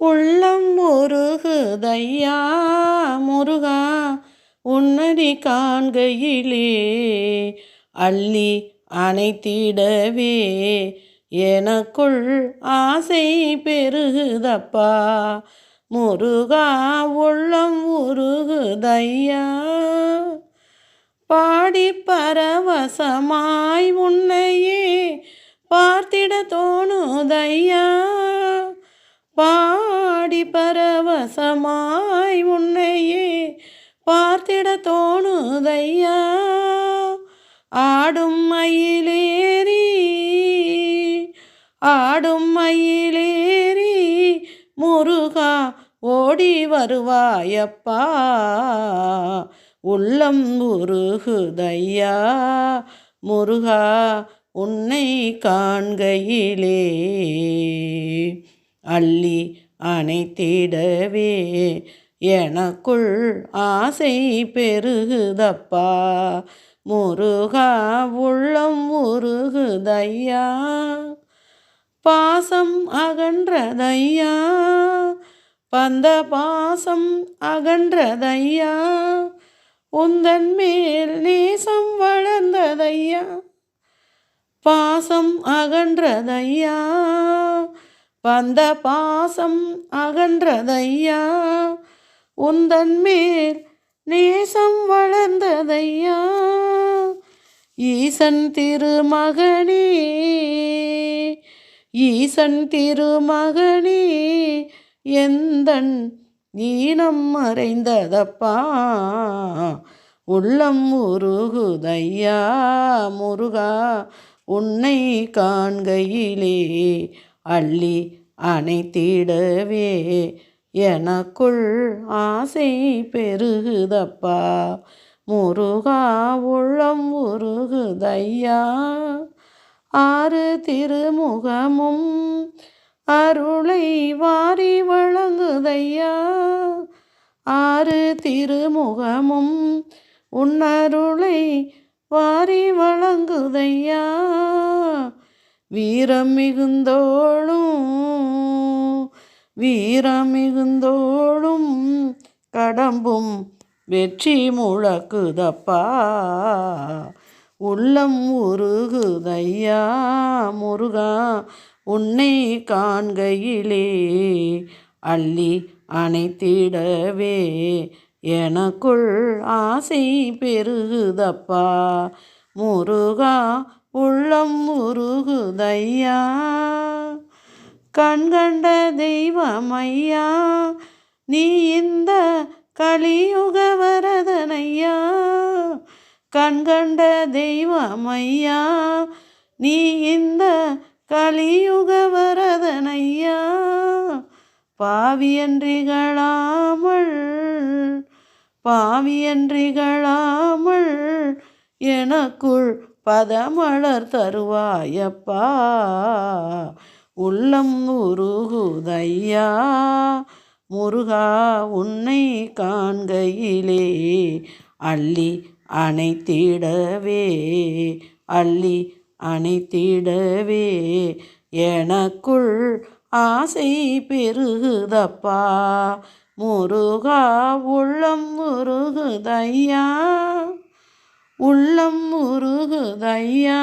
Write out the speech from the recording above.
உள்ளம் முருகுதையா முருகா உன்னடி காண்கையிலே அள்ளி அனைத்திடவே எனக்குள் ஆசை பெருகுதப்பா முருகா உள்ளம் உருகுதையா பாடி பரவசமாய் உன்னையே பார்த்திட தோணுதையா. பரவி பரவசமாய் உன்னையே பார்த்திட தோணுதையா? ஆடும் மயிலேறி ஆடும் மயிலேறி முருகா ஓடி வருவாயப்பா. உள்ளம் உருகுதையா? முருகா உன்னை காண்கையிலே அள்ளி அணைத்திடவே எனக்குள் ஆசை பெருகுதப்பா. முருகா உள்ளம் உருகுதையா பாசம் அகன்றதையா. பந்த பாசம் அகன்றதையா. உந்தன் மேல் நேசம் வளர்ந்ததையா. பாசம் அகன்றதையா. வந்த பாசம் அகன்றதையா? உந்தன் மேல் நேசம் வளர்ந்ததையா? ஈசன் திருமகனே ஈசன் திருமகனே எந்தன் ஈனம் மறைந்ததப்பா? உள்ளம் உருகுதையா முருகா உன்னை காண்கையிலே அள்ளி அணைத்திடவே. எனக்குள் ஆசை பெருகுதப்பா. முருகா உள்ளம் உருகுதையா. ஆறு திருமுகமும் அருளை வாரி வழங்குதையா. ஆறு திருமுகமும் உன்னருளை வாரி வழங்குதையா. வீரம் மிகுந்தோளும் வீரம் மிகுந்தோளும் கடம்பும் வெற்றி முழக்குதப்பா. உள்ளம் உருகுதையா முருகா உன்னை காண்கையிலே அள்ளி அணைத்திடவே எனக்குள் ஆசை பெருகுதப்பா. முருகா உள்ளம் உருகுதையா கண்கண்ட தெய்வமையா? நீ இந்த கலியுக வரதனையா? கண்கண்ட தெய்வமையா? நீ இந்த கலியுக வரதனையா? பாவியன்றிகளாமல் பாவியன்றிகளாமல் எனக்குள் பதமலர் தருவாயப்பா உள்ளம் உருகுதையா. முருகா உன்னை காண்கையிலே அள்ளி அணைத்திடவே அள்ளி அணைத்திடவே. எனக்குள் ஆசை பெருகுதப்பா. முருகா உள்ளம் முருகுதையா உள்ளம் முருகுதையா?